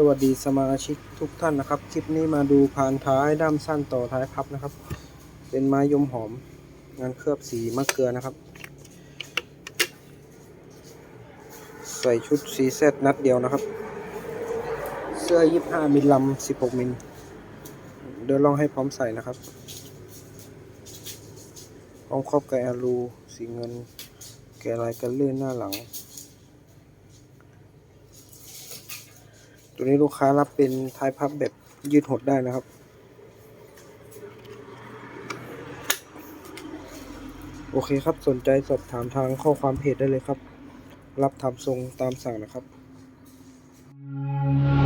สวัสดีสมาชิกทุกท่านนะครับ คลิปนี้มาดูพานท้ายด้ามสั้นต่อท้ายพับนะครับ เป็นไม้ยมหอม งานเคลือบสีมะเกลือนะครับ ใส่ชุดสีเซตนัดเดียวนะครับ เสื้อ 25 มิลลัม16 มิล เดี๋ยวลองให้พร้อมใส่นะครับ พร้อมครอบไกอลูสีเงิน แกะลายกันลื่นหน้าหลัง ตัวนี้ลูกค้ารับเป็นท้ายพับแบบยืดหดได้นะครับ โอเคครับสนใจสอบถามทางข้อความเพจได้เลยครับ รับทำทรงตามสั่งนะครับ Nick,